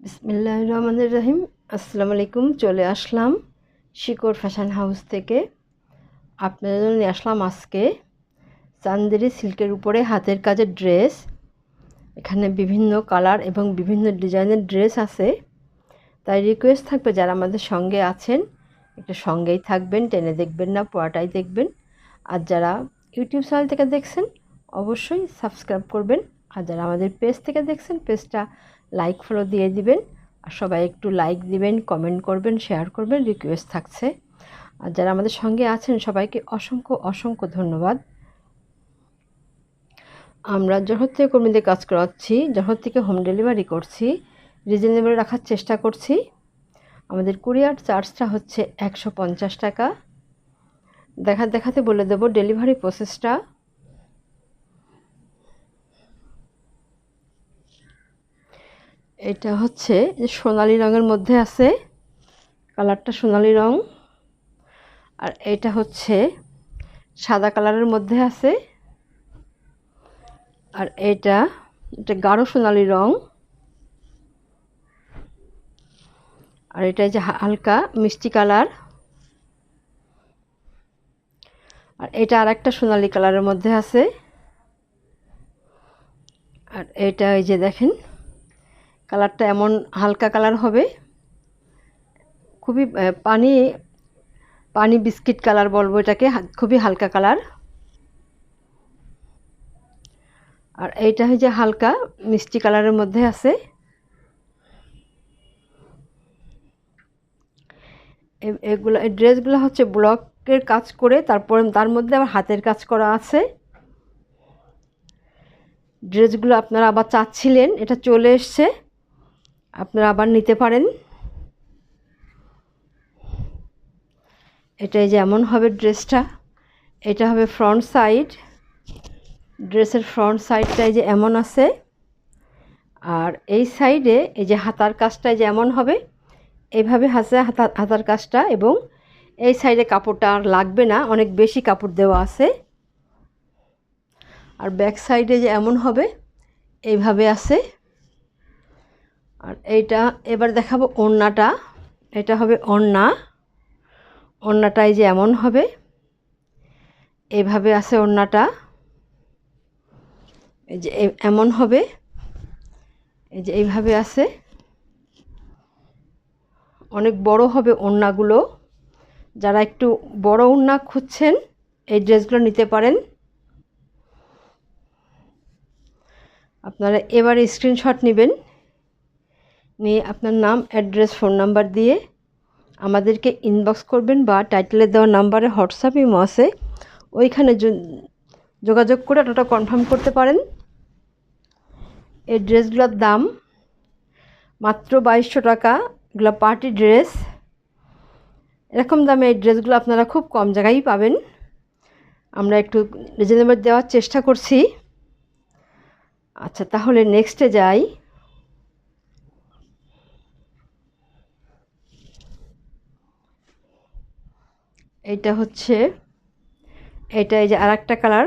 বিসমিল্লাহ রহমানুর রহিম। আসসালামু আলাইকুম চলে আসলাম শিকড় ফ্যাশন হাউস থেকে। আপনাদের জন্য নিয়ে আসলাম আজকে চান্দেরি সিল্কের উপরে হাতের কাজের ড্রেস। এখানে বিভিন্ন কালার এবং বিভিন্ন ডিজাইনের ড্রেস আছে। তাই রিকোয়েস্ট থাকবে যারা আমাদের সঙ্গে আছেন, একটু সঙ্গেই থাকবেন, টেনে দেখবেন না পড়াটাই দেখবেন। আর যারা ইউটিউব চ্যানেল থেকে দেখছেন, অবশ্যই সাবস্ক্রাইব করবেন। আর যারা আমাদের পেজ থেকে দেখছেন পেজটা লাইক ফলো দিয়ে দিবেন। আর সবাই একটু লাইক দিবেন কমেন্ট করবেন শেয়ার করবেন রিকোয়েস্ট থাকছে। আর যারা আমাদের সঙ্গে আছেন, সবাইকে অসংখ্য অসংখ্য ধন্যবাদ। আমরা জহর থেকে কর্মীদের কাজ করাচ্ছি, জহর থেকে হোম ডেলিভারি করছি রিজনেবল রাখার চেষ্টা করছি। আমাদের কুরিয়ার চার্জটা হচ্ছে একশো পঞ্চাশ টাকা। দেখা, দেখাতে বলে দেব ডেলিভারি প্রসেসটা এটা হচ্ছে যে সোনালি রঙের মধ্যে আছে, কালারটা সোনালি রং। আর এটা হচ্ছে সাদা কালারের মধ্যে আছে। আর এটা এটা গাঢ় সোনালি রং। আর এটা যে হালকা মিষ্টি কালার। আর এটা আর একটা সোনালি কালারের মধ্যে আছে। আর এটা এই যে দেখেন কালারটা এমন হালকা কালার হবে। খুবই পানি পানি বিস্কিট কালার বলব এটাকে খুবই হালকা কালার। আর এইটা হচ্ছে হালকা, মিষ্টি কালারের মধ্যে আছে। এগুলো, এই ড্রেসগুলো হচ্ছে ব্লকের কাজ করে, তারপরে তার মধ্যে আবার হাতের কাজ করা আছে। ড্রেসগুলো আপনারা আবার চাচ্ছিলেন, এটা চলে এসছে। আপনারা আবার নিতে পারেন। এটাই যেমন হবে ড্রেসটা, এটা হবে ফ্রন্ট সাইড ড্রেসের ফ্রন্ট সাইডটাই যে এমন আছে, আর এই সাইডে এই যে হাতার কাজটা যেমন হবে এইভাবে হাসে হাতা, হাতার কাজটা এবং এই সাইডে কাপড়টা আর লাগবে না, অনেক বেশি কাপড় দেওয়া আছে। আর ব্যাক সাইডে যে এমন হবে এইভাবে আছে। আর এইটা এবার দেখাবো ওড়নাটা। এটা হবে ওড়না। ওড়নাটাই যে এমন হবে এইভাবে আছে ওড়নাটা। এই যে এমন হবে, এই যে এইভাবে আছে। অনেক বড় হবে ওড়নাগুলো। যারা একটু বড় ওড়না খুঁজছেন, এই ড্রেসগুলো নিতে পারেন। আপনারা এবারে স্ক্রিনশট নেবেন। নিয়ে আপনার নাম অ্যাড্রেস ফোন নাম্বার দিয়ে আমাদেরকে ইনবক্স করবেন বা টাইটেলে দেওয়া নাম্বারে হোয়াটসঅ্যাপ ইমো আছে। ওইখানে যোগাযোগ করে ওটা কনফার্ম করতে পারেন। এই ড্রেসগুলোর দাম, মাত্র বাইশশো টাকা। এগুলো পার্টি ড্রেস এরকম দামে এই ড্রেসগুলো আপনারা খুব কম জায়গায় পাবেন। আমরা একটু রিজনেবল দেওয়ার চেষ্টা করছি। আচ্ছা তাহলে নেক্সটে যাই। এইটা হচ্ছে এটা এই যে আর একটা কালার।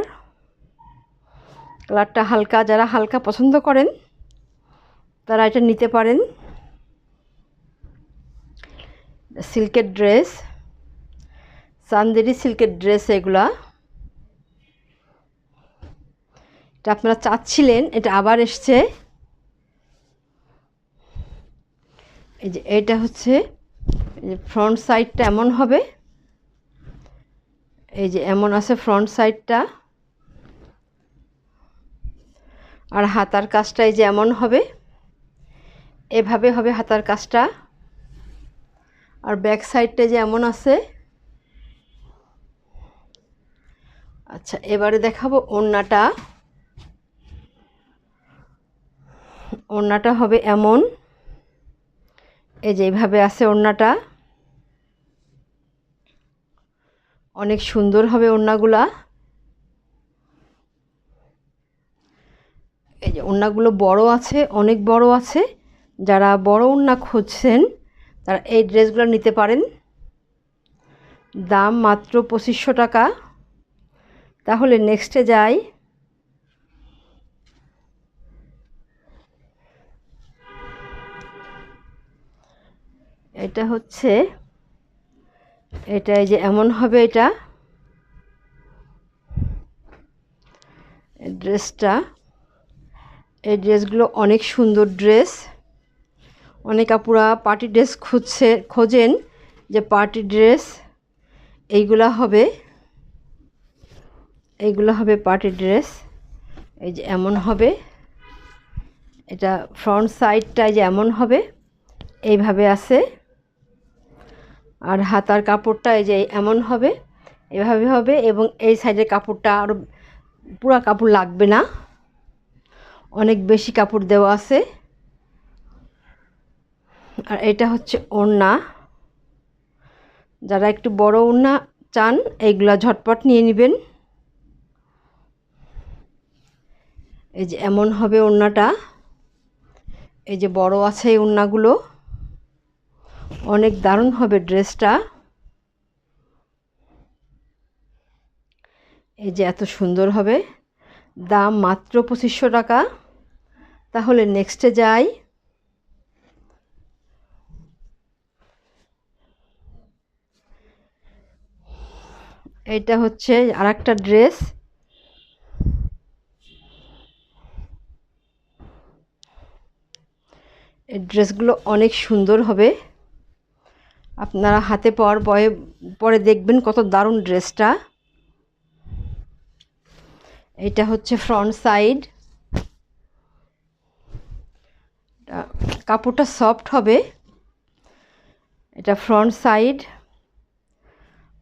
কালারটা হালকা, যারা হালকা পছন্দ করেন, তারা এটা নিতে পারেন। সিল্কের ড্রেস চান্দেরি সিল্কের ড্রেস এগুলা। এটা আপনারা চাচ্ছিলেন, এটা আবার এসছে। এই যে এটা হচ্ছে ফ্রন্ট সাইডটা এমন হবে। এই যে এমন আছে ফ্রন্ট সাইডটা আর হাতার কাজটা এই যে এমন হবে। এভাবে হবে হাতার কাজটা। আর ব্যাক সাইডটা যে এমন আছে। আচ্ছা এবারে দেখাবো ওড়নাটা। ওড়নাটা হবে এমন। এই যে এইভাবে আছে ওড়নাটা। অনেক সুন্দর হবে ওড়নাগুলা। এই যে ওড়নাগুলো বড় আছে, অনেক বড় আছে। যারা বড় ওড়না খুঁজছেন, তারা এই ড্রেসগুলো নিতে পারেন। দাম মাত্র পঁচিশশো টাকা। তাহলে নেক্সটে যাই। এটা হচ্ছে এটা এই যে এমন হবে এটা। ড্রেসটা। এই ড্রেসগুলো অনেক সুন্দর ড্রেস। অনেক আপুরা পার্টি ড্রেস খুঁজছে, খোঁজেন যে পার্টি ড্রেস। এইগুলা হবে। এইগুলো হবে পার্টি ড্রেস। এই যে এমন হবে। এটা ফ্রন্ট সাইডটায় যে এমন হবে। এইভাবে আছে। আর হাতার কাপড়টা এই যে এমন হবে, এভাবে হবে এবং এই সাইডের কাপড়টা আরও পুরা কাপড় লাগবে না। অনেক বেশি কাপড় দেওয়া আছে। আর এটা হচ্ছে ওড়না। যারা একটু বড় ওড়না চান এইগুলা ঝটপট নিয়ে নেবেন। এই যে এমন হবে ওড়নাটা। এই যে বড় আছে এই ওড়নাগুলো। অনেক দারুণ হবে ড্রেসটা। এই যে এত সুন্দর হবে। দাম মাত্র পঁচিশশো টাকা। তাহলে নেক্সটে যাই। এটা হচ্ছে আর একটা ড্রেস। এই ড্রেসগুলো অনেক সুন্দর হবে। আপনারা হাতে পর পরে পরে দেখবেন কত দারুণ ড্রেসটা। এটা হচ্ছে ফ্রন্ট সাইড কাপড়টা সফট হবে। এটা ফ্রন্ট সাইড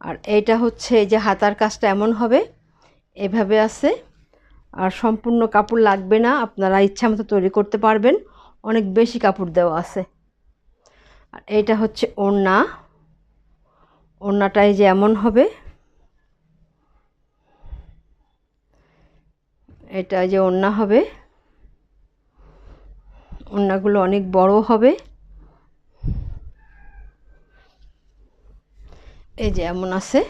আর এইটা হচ্ছে এই যে হাতার কাজটা এমন হবে, এভাবে আছে। আর সম্পূর্ণ কাপড় লাগবে না, আপনারা ইচ্ছা মতো তৈরি করতে পারবেন। অনেক বেশি কাপড় দেওয়া আছে। আর এইটা হচ্ছে ওড়না। ওড়নাটাই যে এমন হবে। এটা যে ওড়না হবে। ওড়নাগুলো অনেক বড় হবে। এই যে এমন আছে।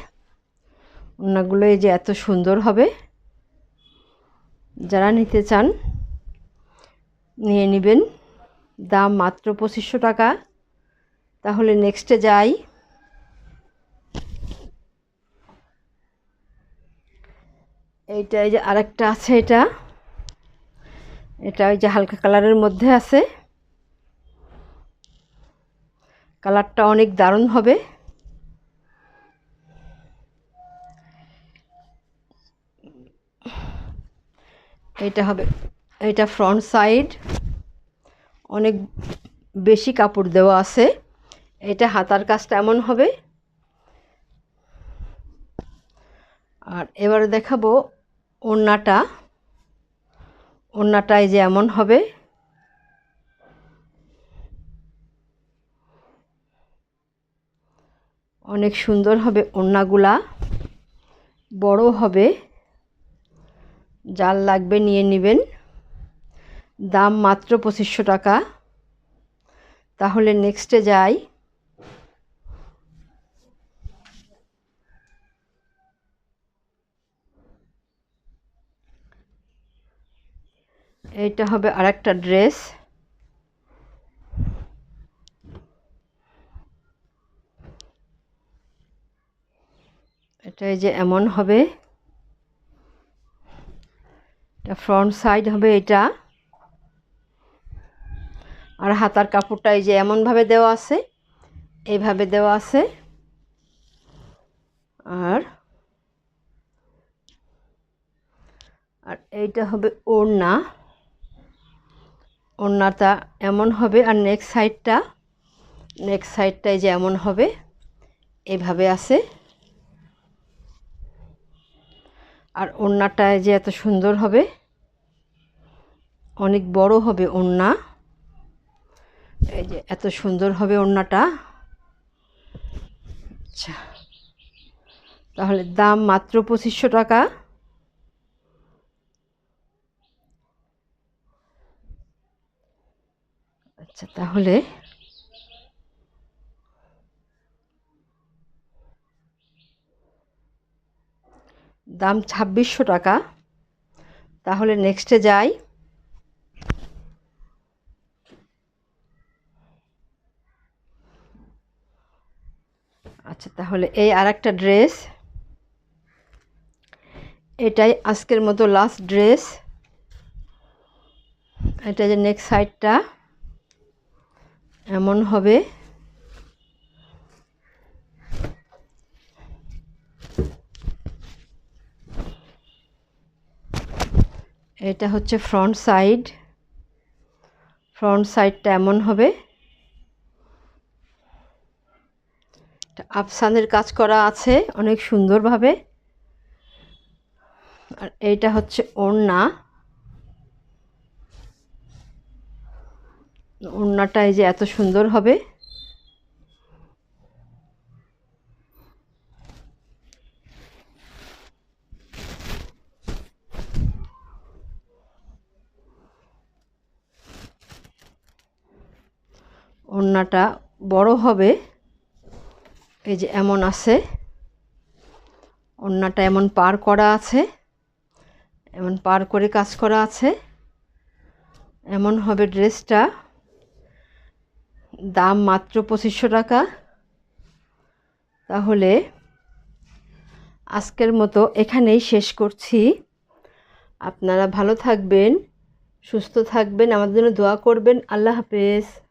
ওড়নাগুলো এই যে এত সুন্দর হবে। যারা নিতে চান, নিয়ে নেবেন। দাম মাত্র পঁচিশশো টাকা। তাহলে নেক্সটে যাই। এইটা এই যে আরেকটা আছে এটা। এটা ওই যে হালকা কালারের মধ্যে আছে। কালারটা অনেক দারুণ হবে। এটা হবে এটা ফ্রন্ট সাইড অনেক বেশি কাপড় দেওয়া আছে। এটা হাতার কাজটা এমন হবে। আর এবারে দেখাবো ওড়নাটা। ওড়নাটায় যে এমন হবে। অনেক সুন্দর হবে ওড়নাগুলা। বড় হবে। জাল লাগবে নিয়ে নেবেন। দাম মাত্র পঁচিশশো টাকা। তাহলে নেক্সটে যাই। এইটা হবে আরেকটা ড্রেস। এটা যে এমন হবে। এটা ফ্রন্ট সাইড হবে এটা। আর হাতার কাপড়টা এই যে এমনভাবে দেওয়া আছে, এইভাবে দেওয়া আছে। আর আর এইটা হবে ওড়না। ওড়নাটা এমন হবে আর নেক্সট সাইডটা নেক্সট সাইডটাই যে এমন হবে, এভাবে আছে। আর ওড়নাটায় যে এত সুন্দর হবে, অনেক বড় হবে ওড়না এই যে এত সুন্দর হবে ওড়নাটা আচ্ছা তাহলে দাম মাত্র পঁচিশশো টাকা। আচ্ছা তাহলে? দাম ছাব্বিশশো টাকা। তাহলে নেক্সটে যাই। আচ্ছা তাহলে এই আর একটা ড্রেস। এটাই আজকের মতো লাস্ট ড্রেস এটা যে নেক্সট সাইডটা এমন হবে। এটা হচ্ছে ফ্রন্ট সাইড ফ্রন্ট সাইডটা এমন হবে। আফসানের কাজ করা আছে অনেক সুন্দরভাবে। আর এইটা হচ্ছে ওড়না। ওড়নাটা এই যে এত সুন্দর হবে। ওড়নাটা বড় হবে। এই যে এমন আছে। ওড়নাটা এমন পার করা আছে। এমন পার করে কাজ করা আছে। এমন হবে ড্রেসটা। দাম মাত্র পঁচিশশো টাকা। তাহলে আজকের মতো এখানেই শেষ করছি। আপনারা ভালো থাকবেন, সুস্থ থাকবেন, আমাদের জন্য দোয়া করবেন। আল্লাহ হাফেজ।